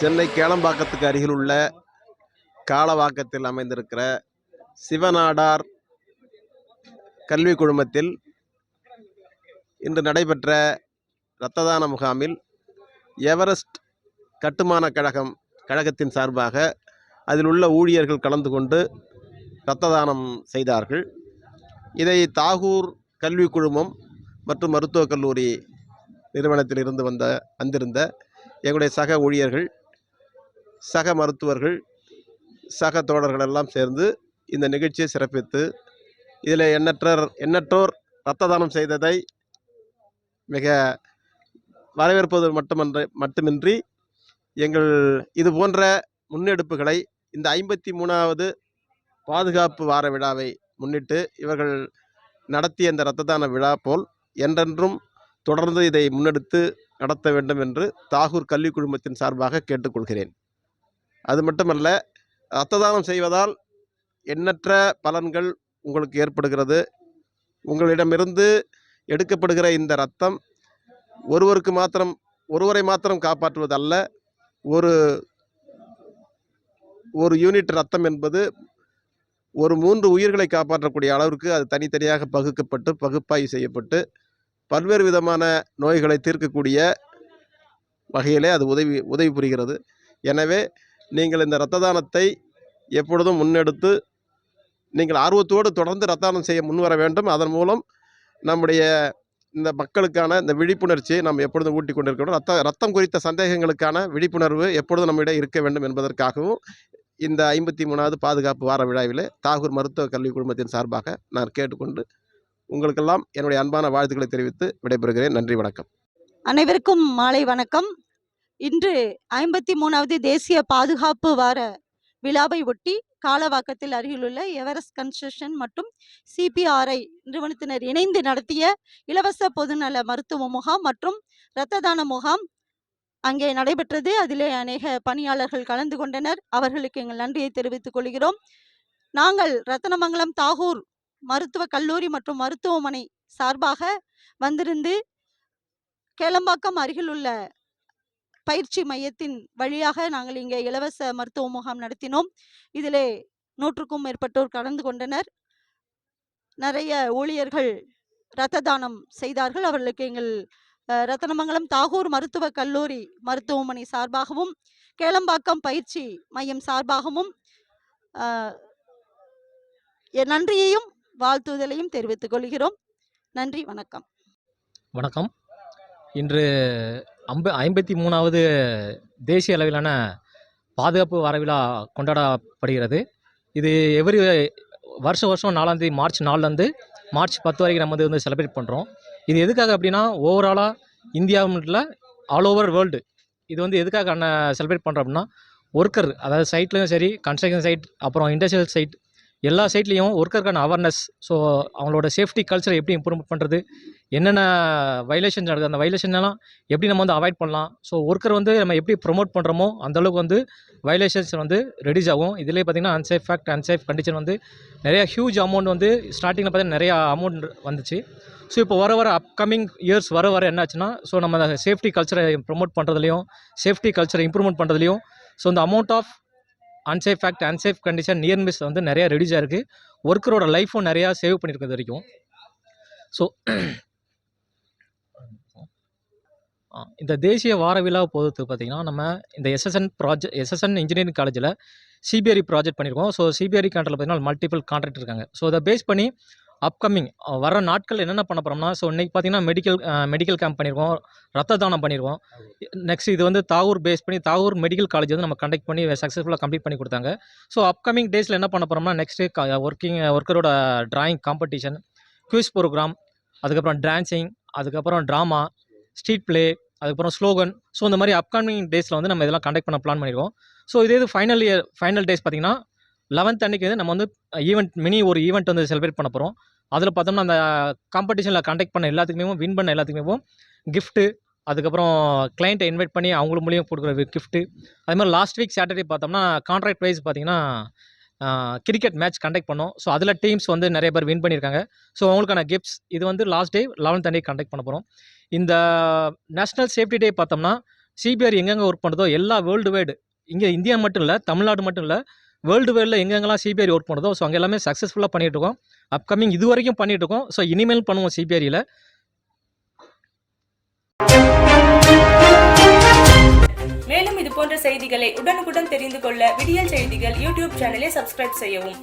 சென்னை கேளம்பாக்கத்துக்கு அருகில் உள்ள காலவாக்கத்தில் அமைந்திருக்கிற சிவநாடார் கல்வி குழுமத்தில் இன்று நடைபெற்ற இரத்த தான முகாமில் எவரெஸ்ட் கட்டுமான கழகம் கழகத்தின் சார்பாக அதில் உள்ள ஊழியர்கள் கலந்து கொண்டு இரத்த தானம் செய்தார்கள். இதை தாகூர் கல்வி குழுமம் மற்றும் மருத்துவக் கல்லூரி நிறுவனத்தில் இருந்து வந்த வந்திருந்த எங்களுடைய சக ஊழியர்கள் சக மருத்துவர்கள் சக தோழர்கள் எல்லாம் சேர்ந்து இந்த நிகழ்ச்சியை சிறப்பித்து இதில் எண்ணற்ற எண்ணற்றோர் இரத்த தானம் செய்ததை மிக வரவேற்பது மட்டுமன்ற மட்டுமின்றி எங்கள் இது போன்ற முன்னெடுப்புகளை இந்த ஐம்பத்தி மூணாவது பாதுகாப்பு வார விழாவை முன்னிட்டு இவர்கள் நடத்திய இந்த இரத்த தான விழா போல் என்றென்றும் தொடர்ந்து இதை முன்னெடுத்து நடத்த வேண்டும் என்று தாகூர் கல்வி குழுமத்தின் சார்பாக கேட்டுக்கொள்கிறேன். அது மட்டுமல்ல ரத்ததானம் செய்வதால் எண்ணற்ற பலன்கள் உங்களுக்கு ஏற்படுகிறது. உங்களிடமிருந்து எடுக்கப்படுகிற இந்த ரத்தம் ஒருவருக்கு மாத்திரம் ஒருவரை மாத்திரம் காப்பாற்றுவதல்ல. ஒரு ஒரு யூனிட் ரத்தம் என்பது ஒரு மூன்று உயிர்களை காப்பாற்றக்கூடிய அளவிற்கு அது தனித்தனியாக பகுக்கப்பட்டு பகுப்பாய்வு செய்யப்பட்டு பல்வேறு விதமான நோய்களை தீர்க்கக்கூடிய வகையிலே அது உதவி உதவி புரிகிறது. எனவே நீங்கள் இந்த இரத்த தானத்தை எப்பொழுதும் முன்னெடுத்து நீங்கள் ஆர்வத்தோடு தொடர்ந்து ரத்தானம் செய்ய முன்வர வேண்டும். அதன் மூலம் நம்முடைய இந்த மக்களுக்கான இந்த விழிப்புணர்ச்சியை நாம் எப்பொழுதும் ஊட்டி கொண்டிருக்கிறோம் ரத்த ரத்தம் குறித்த சந்தேகங்களுக்கான விழிப்புணர்வு எப்பொழுதும் நம்மிடம் இருக்க வேண்டும் என்பதற்காகவும் இந்த ஐம்பத்தி மூணாவது பாதுகாப்பு வார விழாவிலே தாகூர் மருத்துவக் கல்வி குழுமத்தின் சார்பாக நான் கேட்டுக்கொண்டு உங்களுக்கெல்லாம் என்னுடைய அன்பான வாழ்த்துக்களை தெரிவித்து விடைபெறுகிறேன். நன்றி வணக்கம். அனைவருக்கும் மாலை வணக்கம். இன்று ஐம்பத்தி மூணாவது தேசிய பாதுகாப்பு வார விழாவை ஒட்டி காலவாக்கத்தில் அருகிலுள்ள எவரெஸ்ட் கன்ஸ்ட்ரக்ஷன் மற்றும் சிபிஆர்ஐ நிறுவனத்தினர் இணைந்து நடத்திய இலவச பொதுநல மருத்துவ முகாம் மற்றும் இரத்த தான முகாம் அங்கே நடைபெற்றது. அதிலே அநேக பணியாளர்கள் கலந்து கொண்டனர். அவர்களுக்கு எங்கள் நன்றியை தெரிவித்துக் கொள்கிறோம். நாங்கள் ரத்தனமங்கலம் தாகூர் மருத்துவக் கல்லூரி மற்றும் மருத்துவமனை சார்பாக வந்திருந்து கேளம்பாக்கம் அருகிலுள்ள பயிற்சி மையத்தின் வழியாக நாங்கள் இங்கே இலவச மருத்துவ முகாம் நடத்தினோம். இதிலே நூற்றுக்கும் மேற்பட்டோர் கலந்து கொண்டனர். நிறைய ஊழியர்கள் இரத்த தானம் செய்தார்கள். அவர்களுக்கு எங்கள் ரத்தனமங்கலம் தாகூர் மருத்துவக் கல்லூரி மருத்துவமனை சார்பாகவும் கேளம்பாக்கம் பயிற்சி மையம் சார்பாகவும் நன்றியையும் வாழ்த்துதலையும் தெரிவித்துக் கொள்கிறோம். நன்றி வணக்கம். வணக்கம். இன்று அம்ப ஐம்பத்தி மூணாவது தேசிய அளவிலான பாதுகாப்பு வார விழா கொண்டாடப்படுகிறது. இது எவ்ரி வருஷம் வருஷம் நாலாந்தேதி மார்ச் நாலுலேருந்து மார்ச் பத்து வரைக்கும் நம்ம வந்து செலிப்ரேட் பண்ணுறோம் இது எதுக்காக அப்படின்னா ஓவராலாக இந்தியா மட்டும் ஆல் ஓவர் வேர்ல்டு இது வந்து எதுக்காக செலிப்ரேட் பண்ணுறோம் அப்படின்னா ஒர்க்கர் அதாவது சைட்லையும் சரி கன்ஸ்ட்ரக்ஷன் சைட் அப்புறம் இண்டஸ்ட்ரியல் சைட் எல்லா சைட்லேயும் ஒர்க்கருக்கான அவேர்னஸ் ஸோ அவங்களோட சேஃப்டி கல்ச்சரை எப்படி இம்ப்ரூவ் பண்ணுறது என்னென்ன வைலேஷன் நடக்குது அந்த வைலேஷன் எல்லாம் எப்படி நம்ம வந்து அவாய்ட் பண்ணலாம் ஸோ ஒர்க்கர் வந்து நம்ம எப்படி ப்ரொமோட் பண்ணுறோமோ அந்தளவுக்கு வந்து வைலேஷன்ஸ் வந்து ரெடியூஸ் ஆகும். இதிலே பார்த்தீங்கன்னா அன்சேஃப் ஃபேக்ட் அன்சேஃப் கண்டிஷன் வந்து நிறையா ஹியூஜ் அமௌண்ட் வந்து ஸ்டார்டிங்கில் பார்த்தீங்கன்னா நிறையா அமௌண்ட் வந்துச்சு. ஸோ இப்போ வர வர அப்கமிங் இயர்ஸ் வர வர என்னாச்சுன்னா ஸோ நம்ம சேஃப்டி கல்ச்சரை ப்ரொமோட் பண்ணுறதுலையும் சேஃப்டி கல்ச்சரை இம்ப்ரூவ்மெண்ட் பண்ணுறதுலையும் ஸோ இந்த amount of unsafe fact unsafe condition near miss வந்து நிறையா ரெடியூஸ் ஆயிருக்கு. ஒர்க்கரோட லைஃப்பும் நிறையா சேவ் பண்ணியிருக்கிறது வரைக்கும். ஸோ இந்த தேசிய வார விழா பொறுத்து பார்த்திங்கன்னா நம்ம இந்த எஸ்எஸ்என் ப்ராஜெக்ட் எஸ்எஸ்என் இன்ஜினியரிங் காலேஜில் சிபிஆரி ப்ராஜெக்ட் பண்ணியிருக்கோம். ஸோ சிபிஆரி கான்ட்ரில் பார்த்தீங்கன்னா மல்டிபிள் கான்ட்ராக்ட் இருக்காங்க. ஸோ அதை பேஸ் பண்ணி அப்கமிங் வர நாட்கள் என்னென்ன பண்ண போகிறோம்னா ஸோ இன்றைக்கி பார்த்தீங்கன்னா மெடிக்கல் மெடிக்கல் கேம்ப் பண்ணியிருக்கோம் ரத்த தானம் பண்ணியிருக்கோம் நெக்ஸ்ட் இது வந்து தாகூர் பேஸ் பண்ணி தாகூர் மெடிக்கல் காலேஜ் வந்து நம்ம கண்டக்ட் பண்ணி சக்ஸஸ்ஃபுல்லாக கம்ப்ளீட் பண்ணி கொடுத்தாங்க. ஸோ அப்கமிங் டேஸில் என்ன பண்ண போகிறோம்னா நெக்ஸ்ட்டு ஒர்க்கிங் ஒர்க்கரோட டிராயிங் காம்படிஷன் குவிஸ் ப்ரோக்ராம் அதுக்கப்புறம் டான்சிங் அதுக்கப்புறம் ட்ராமா ஸ்ட்ரீட் ப்ளே அதுக்கப்புறம் ஸ்லோகன் ஸோ இந்த மாதிரி அப்கமிங் டேஸில் வந்து நம்ம இதெல்லாம் கண்டக்ட் பண்ண பிளான் பண்ணியிருக்கோம் ஸோ இதே இது ஃபைனல் இயர் ஃபைனல் டேஸ் பார்த்தீங்கன்னா லெவன்த் அன்றைக்கி வந்து நம்ம வந்து ஈவெண்ட் மினி ஒரு ஈவெண்ட் வந்து செலிப்ரேட் பண்ண போகிறோம் அதில் பார்த்தோம்னா அந்த காம்படிஷனில் கண்டக்ட் பண்ண எல்லாத்துக்குமே வின் பண்ண எல்லாத்துக்குமே கிஃப்ட்டு அதுக்கப்புறம் கிளைண்ட்டை இன்வைட் பண்ணி அவங்களுக்கு மூலியம் கொடுக்குற கிஃப்ட்டு அது மாதிரி லாஸ்ட் வீக் சாட்டர்டே பார்த்தோம்னா கான்ட்ராக்ட் வைஸ் பார்த்தீங்கன்னா கிரிக்கெட் மேட்ச் கண்டக்ட் பண்ணோம். ஸோ அதில் டீம்ஸ் வந்து நிறைய பேர் வின் பண்ணியிருக்காங்க. ஸோ அவங்களுக்கான கிஃப்ட்ஸ் இது வந்து லாஸ்ட் டே லெவன்த் அன்னைக்கு கண்டக்ட் பண்ண போகிறோம் இந்த நேஷ்னல் சேஃப்டி டே பார்த்தோம்னா சிபிஆர் எங்கெங்கே ஒர்க் பண்ணுறதோ எல்லா வேர்ல்டு வைடு இங்கே இந்தியா மட்டும் இல்லை தமிழ்நாடு மட்டும் இல்லை வேர்ல்டு வைடில் எங்கெங்கெல்லாம் சிபிஆர் ஒர்க் பண்ணுதோ ஸோ அங்கே எல்லாமே சக்ஸஸ்ஃபுல்லாக பண்ணிட்டு இருக்கோம் அப்கமிங் இது வரைக்கும் பண்ணிகிட்டு இருக்கோம் ஸோ இனிமேல் பண்ணுவோம் சிபிஆரியில் மேலும் இது போன்ற செய்திகளை உடனுக்குடன் தெரிந்து கொள்ள விடியல் செய்திகள் யூடியூப் சேனலை சப்ஸ்கிரைப் செய்யவும்.